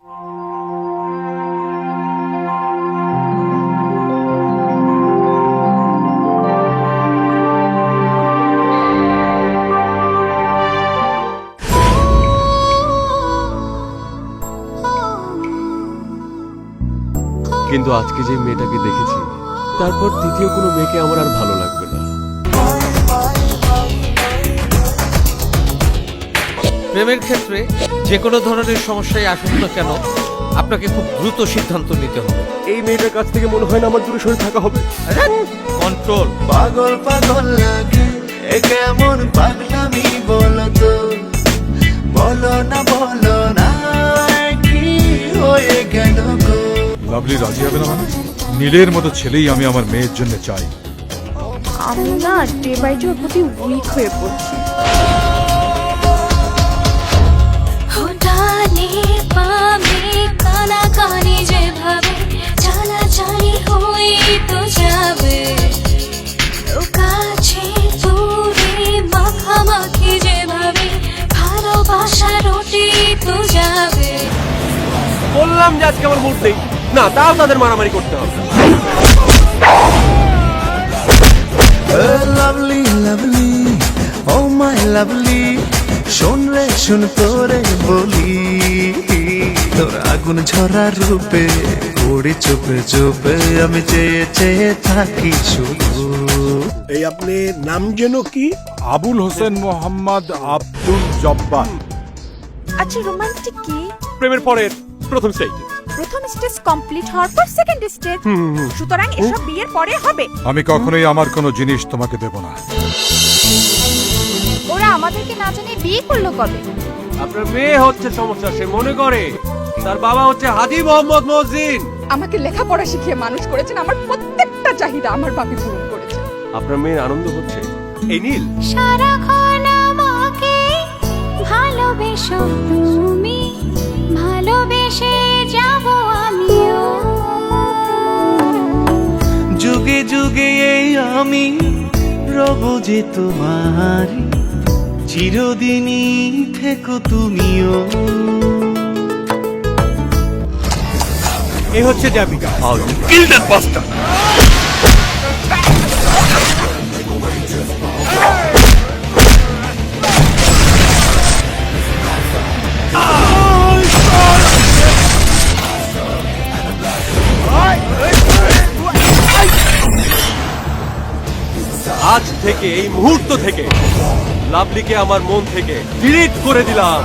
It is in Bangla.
কিন্তু আজকে যে মেয়েটাকে দেখেছি তারপর দ্বিতীয় কোনো মেয়েকে আমার আর ভালো লাগবে না। প্রেমের ক্ষেত্রে যে কোনো ধরনের সমস্যায় আসুন না কেন আপনাকে খুব দ্রুত সিদ্ধান্ত নিতে হবে। এই মেয়েটার কাছ থেকে মনে হয় না আমার দূরে সরে থাকা হবে। কন্ট্রোল পাগল পাগল লাগে এ কেমন পাগলামি বলো তো বলো না বলো না কি হয়ে গেল গো? লাভলি রাজি হবে না মানে? নীলের মতো ছেলেই আমি আমার মেয়ের জন্য চাই। আমি না ডে বাই ডে প্রতি উইক হয়ে পড়ছি। ডানে বামে কানাকানি যেভাবে চালাচালি হয়ে তো যাবে কাছে দূরে মাখামাখি যেভাবে ভালোবাসা রুটি তো যাবে। বললাম যে আজকে আমার মুড নেই। না তাও তাদের মারামারি করতে হবে। Lovely lovely my lovely. শোন রে শুন তোরে বলি। তোর আগুন ঝরা রূপে উড়ি চুপে চুপে আমি চেয়ে চেয়ে থাকি শুধু। এই আপনি নাম যেন কি? আবুল হোসেন মোহাম্মদ আব্দুল জব্বার। আচ্ছা রোমান্টিক কি? প্রেমের পরের প্রথম স্টেজ প্রথম স্টেজ কমপ্লিট হওয়ার পর সেকেন্ড স্টেজ সুতরাং এসব বিয়ের পরে হবে। আমি কখনোই আমার কোনো জিনিস তোমাকে দেব না। আমাদেরকে না জানিয়ে বিয়ে করল কবে? আপনার মেয়ে হচ্ছে সমস্যা সে মনে করে। তার বাবা হচ্ছে হাদি মোহাম্মদ মহসিন আমাকে লেখাপড়া শিখিয়ে মানুষ করেছেন আমার প্রত্যেকটা চাহিদা আমার বাপি পূরণ করেছে আপনার মেয়ের আনন্দ হচ্ছে? এই নীল। সারাক্ষণ আমাকে ভালোবেসো তুমি ভালোবেসে যাব আমিও। যুগে যুগে এই আমি রব যে তোমার চিরদিনই থেকো তুমিও। এই হচ্ছে জ্যামিকা আজ থেকে এই মুহূর্ত থেকে লাভলিকে আমার মন থেকে ডিলিট করে দিলাম।